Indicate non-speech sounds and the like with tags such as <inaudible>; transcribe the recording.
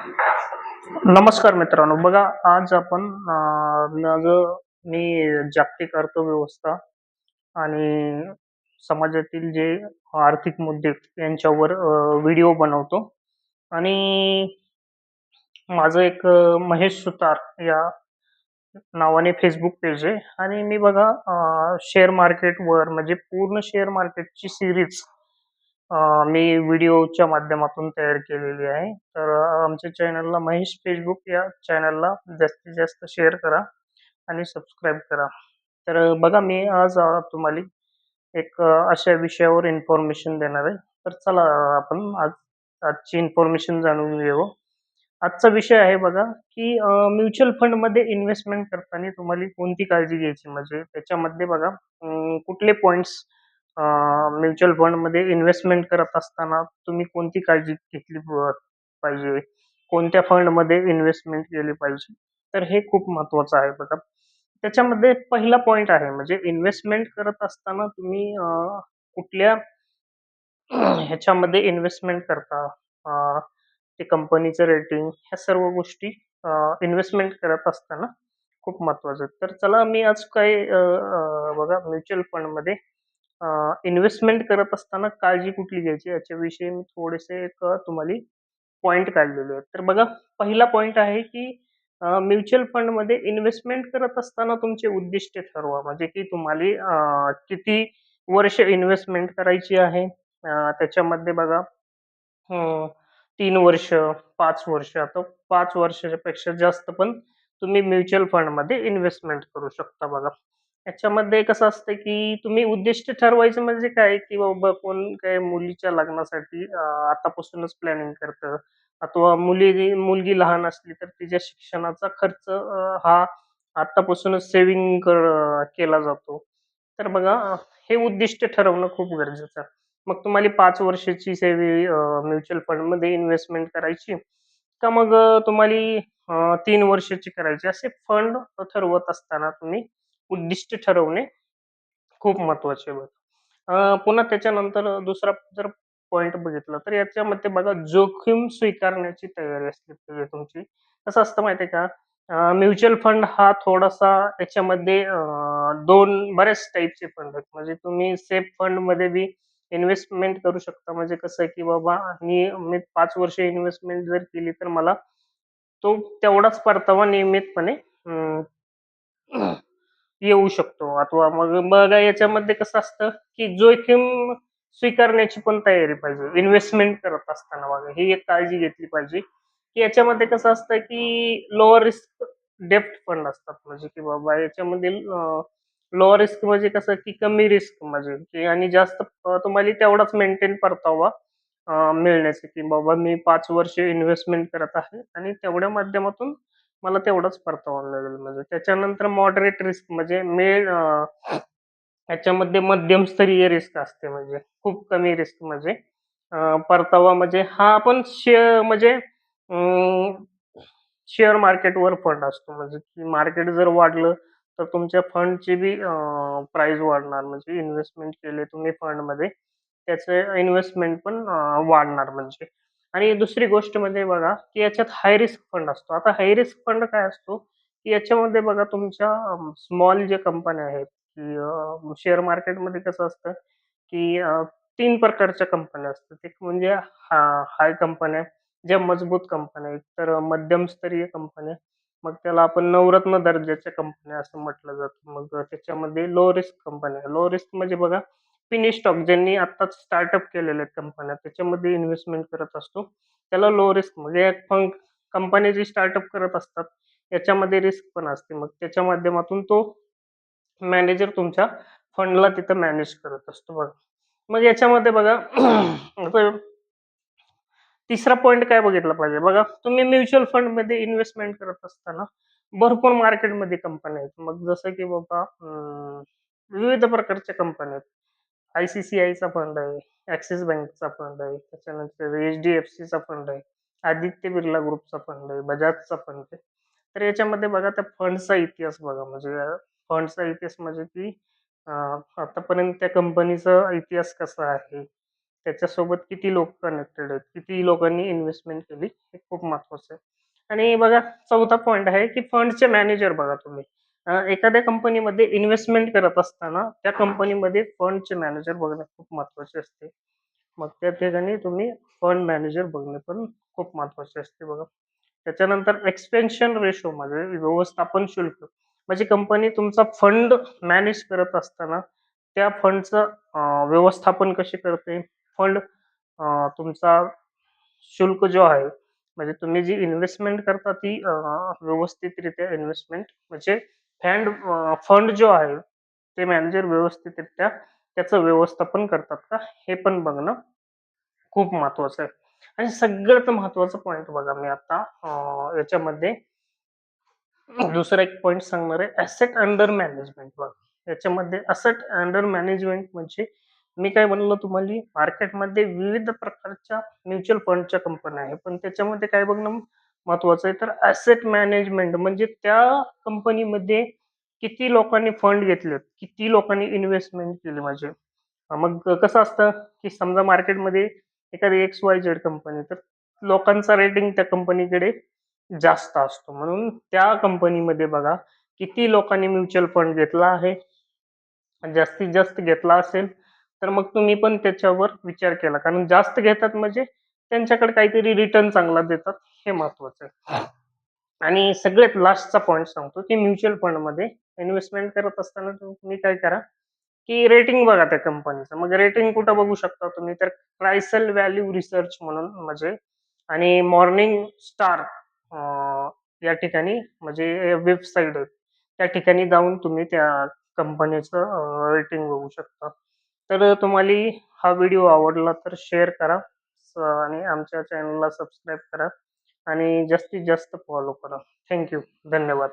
नमस्कार मित्रांनो. बघा आज आपण मी जागतिक अर्थव्यवस्था आणि समाजातील जे आर्थिक मुद्दे यांच्यावर व्हिडिओ बनवतो. आणि माझं एक महेश सुतार या नावाने फेसबुक पेज आहे. आणि मी बघा शेअर मार्केटवर म्हणजे पूर्ण शेअर मार्केटची सिरीज मी व्हिडिओच्या माध्यमातून तयार केलेली आहे. तर आमच्या चॅनलला महेश फेसबुक या चॅनलला जास्तीत जास्त शेअर करा आणि सबस्क्राईब करा. तर बघा मी आज तुम्हाला एक अशा विषयावर इन्फॉर्मेशन देणार आहे. तर चला आपण आज आजची इन्फॉर्मेशन जाणून घेऊ. आजचा विषय आहे बघा की म्युच्युअल फंडमध्ये इन्व्हेस्टमेंट करताना तुम्हाला कोणती काळजी घ्यायची? म्हणजे त्याच्यामध्ये बघा कुठले पॉईंट्स म्युच्युअल फंडमध्ये इन्व्हेस्टमेंट करत असताना तुम्ही कोणती काळजी घेतली पाहिजे? कोणत्या फंडमध्ये इन्व्हेस्टमेंट केली पाहिजे? तर हे खूप महत्वाचं आहे बघा. त्याच्यामध्ये पहिला पॉईंट आहे म्हणजे इन्व्हेस्टमेंट करत असताना तुम्ही कुठल्या <clears throat> ह्याच्यामध्ये इन्व्हेस्टमेंट करता? ते कंपनीचं रेटिंग ह्या सर्व गोष्टी इन्व्हेस्टमेंट करत असताना खूप महत्वाचं आहे. तर चला मी आज काही बघा म्युच्युअल फंडमध्ये इन्व्हेस्टमेंट करत असताना काळजी कुठली घ्यायची? याच्याविषयी मी थोडेसे एक तुम्हाला पॉइंट काढलेले आहेत. तर बघा पहिला पॉइंट आहे की म्युच्युअल फंडमध्ये इन्व्हेस्टमेंट करत असताना तुमचे उद्दिष्ट ठरवा. म्हणजे की तुम्हाला किती वर्ष इन्व्हेस्टमेंट करायची आहे? त्याच्यामध्ये बघा तीन वर्ष पाच वर्ष आता पाच वर्षापेक्षा जास्त पण तुम्ही म्युच्युअल फंडमध्ये इन्व्हेस्टमेंट करू शकता बघा. याच्यामध्ये कसं असतं की तुम्ही उद्दिष्ट ठरवायचं म्हणजे काय? की बाबा कोण काय मुलीच्या लग्नासाठी अं, आतापासूनच प्लॅनिंग करतं अथवा मुली मुलगी लहान असली तर तिच्या शिक्षणाचा खर्च हा आतापासूनच सेव्हिंग केला जातो. तर बघा हे उद्दिष्ट ठरवणं खूप गरजेचं. आहे मग तुम्हाला पाच वर्षाची सेव्ही म्युच्युअल फंडमध्ये इन्व्हेस्टमेंट करायची. का मग तुम्हाला तीन वर्षाची करायची? असे फंड ठरवत असताना तुम्ही उद्दिष्ट ठरवणे खूप महत्त्वाचे बघ. पुन्हा त्याच्यानंतर दुसरा जर पॉइंट बघितला तर याच्यामध्ये बघा जोखीम स्वीकारण्याची तयारी असली पाहिजे तुमची. कसं असतं माहिती आहे का म्युच्युअल फंड हा थोडासा याच्यामध्ये दोन बऱ्याच टाईपचे फंड आहेत. म्हणजे तुम्ही सेफ फंडमध्ये बी इन्व्हेस्टमेंट करू शकता. म्हणजे कसं आहे की बाबा मी मी पाच वर्ष इन्व्हेस्टमेंट जर केली तर मला तो तेवढाच परतावा नियमितपणे येऊ शकतो. अथवा मग बघा याच्यामध्ये कसं असतं की जोखीम स्वीकारण्याची पण तयारी पाहिजे. इन्व्हेस्टमेंट करत असताना बघा ही एक काळजी घेतली पाहिजे. की याच्यामध्ये कसं असतं की लोअर रिस्क डेप्ट फंड असतात. म्हणजे की बाबा याच्यामध्ये लोअर रिस्क म्हणजे कसं की कमी रिस्क म्हणजे की आणि जास्त तुम्हाला तेवढाच मेंटेन परतावा मिळण्याचं की बाबा मी पाच वर्ष इन्व्हेस्टमेंट करत आहे आणि तेवढ्या माध्यमातून मला तेवढाच परतावा मिळेल म्हणजे त्याच्यानंतर मॉडरेट रिस्क म्हणजे मिळ ह्याच्यामध्ये याच्यामध्ये मध्यमस्तरीय रिस्क असते म्हणजे खूप कमी रिस्क म्हणजे. परतावा म्हणजे हा आपण शेअर म्हणजे शेअर मार्केटवर फंड असतो. म्हणजे की मार्केट जर वाढलं तर तुमच्या फंडची बी प्राइस वाढणार. म्हणजे इन्व्हेस्टमेंट केले तुम्ही फंडमध्ये त्याचे इन्व्हेस्टमेंट पण वाढणार म्हणजे. आणि दुसरी गोष्ट म्हणजे बघा की याच्यात हाय रिस्क फंड असतो. आता हाय रिस्क फंड काय असतो? की याच्यामध्ये बघा तुमच्या स्मॉल जे कंपन्या आहेत की शेअर मार्केटमध्ये कसं असतं की तीन प्रकारच्या कंपन्या असतात. एक म्हणजे हाय कंपन्या ज्या मजबूत कंपन्या आहेत. तर मध्यमस्तरीय कंपन्या मग त्याला आपण नवरत्न दर्जाच्या कंपन्या असं म्हटलं जातं. मग त्याच्यामध्ये लो रिस्क कंपन्या लो रिस्क म्हणजे बघा फिनिश स्टॉक ज्यांनी आत्ताच स्टार्टअप केलेले आहेत कंपन्या त्याच्यामध्ये इन्व्हेस्टमेंट करत असतो. त्याला लो रिस्क म्हणजे कंपनी कंपन्या जी स्टार्टअप करत असतात याच्यामध्ये रिस्क पण असते. मग त्याच्या माध्यमातून तो मॅनेजर तुमच्या फंडला तिथं मॅनेज करत असतो बघा. मग याच्यामध्ये बघा <clears throat> तिसरा पॉईंट काय बघितला पाहिजे? बघा तुम्ही म्युच्युअल फंडमध्ये इन्व्हेस्टमेंट करत असताना भरपूर मार्केटमध्ये कंपन्या आहेत. मग जसं की बाबा विविध प्रकारच्या कंपन्या आहेत. आय सी सी आयचा फंड आहे ॲक्सिस बँकचा फंड आहे त्याच्यानंतर एच डी एफ सीचा फंड आहे आदित्य बिर्ला ग्रुपचा फंड आहे बजाजचा फंड आहे तर याच्यामध्ये बघा त्या फंडचा इतिहास बघा म्हणजे फंडचा इतिहास म्हणजे की आतापर्यंत त्या कंपनीचा इतिहास कसा आहे त्याच्यासोबत किती लोक कनेक्टेड आहेत, किती लोकांनी इन्व्हेस्टमेंट केली, हे खूप महत्वाचं आहे. आणि बघा चौथा पॉईंट आहे, की फंडचे मॅनेजर बघा तुम्ही. एखाद्या कंपनीमध्ये इन्व्हेस्टमेंट करत असताना त्या कंपनीमध्ये फंडचे मॅनेजर बघणं खूप महत्त्वाचे असते. मग त्या ठिकाणी तुम्ही फंड मॅनेजर बघणे पण खूप महत्त्वाचे असते बघा. त्याच्यानंतर एक्सपेन्शन रेशोमध्ये म्हणजे व्यवस्थापन शुल्क म्हणजे कंपनी तुमचा फंड मॅनेज करत असताना त्या फंडचं व्यवस्थापन कसे करते? फंड तुमचा शुल्क जो आहे, म्हणजे तुम्ही जी इन्व्हेस्टमेंट करता ती व्यवस्थितरित्या इन्व्हेस्टमेंट म्हणजे फँड फंड जो आहे, ते मॅनेजर व्यवस्थितरित्या त्याचं व्यवस्थापन करतात का? हे पण बघणं खूप महत्वाचं आहे. आणि सगळ्यात महत्त्वाचा पॉइंट बघा मी आता याच्यामध्ये दुसरा एक पॉइंट सांगणार आहे, ॲसेट अंडर मॅनेजमेंट बघा. याच्यामध्ये असेट अंडर मॅनेजमेंट म्हणजे मी काय म्हणलो तुम्हाला मार्केटमध्ये विविध प्रकारच्या म्युच्युअल फंडच्या कंपन्या आहेत. पण त्याच्यामध्ये काय बघणं महत्वाचं आहे, तर ॲसेट मॅनेजमेंट म्हणजे त्या कंपनीमध्ये किती लोकांनी फंड घेतलेत, किती लोकांनी इन्व्हेस्टमेंट केली म्हणजे. मग कसं असतं, की समजा मार्केटमध्ये एखादी एक्स-वाय-झेड कंपनी तर लोकांचा रेटिंग त्या कंपनीकडे जास्त असतो. म्हणून त्या कंपनीमध्ये बघा किती लोकांनी म्युच्युअल फंड घेतला आहे. जास्तीत जास्त घेतला असेल, तर मग तुम्ही पण त्याच्यावर विचार केला. कारण जास्त घेतात म्हणजे त्यांच्याकडे काहीतरी रिटर्न चांगला देतात, हे महत्वाचं आहे. आणि सगळ्यात लास्टचा पॉईंट सांगतो, की म्युच्युअल फंडमध्ये इन्व्हेस्टमेंट करत असताना तुम्ही काय करा, की रेटिंग बघा त्या कंपनीचं. मग रेटिंग कुठं बघू शकता तुम्ही तर क्रायसल व्हॅल्यू रिसर्च म्हणून म्हणजे आणि मॉर्निंग स्टार या ठिकाणी म्हणजे वेबसाईट आहेत. त्या ठिकाणी जाऊन तुम्ही त्या कंपनीचं रेटिंग बघू शकता. तर तुम्हाला हा व्हिडिओ आवडला तर शेअर करा आणि आमच्या चॅनलला सबस्क्राईब करा आणि जास्तीत जास्त फॉलो करा. Thank you. धन्यवाद.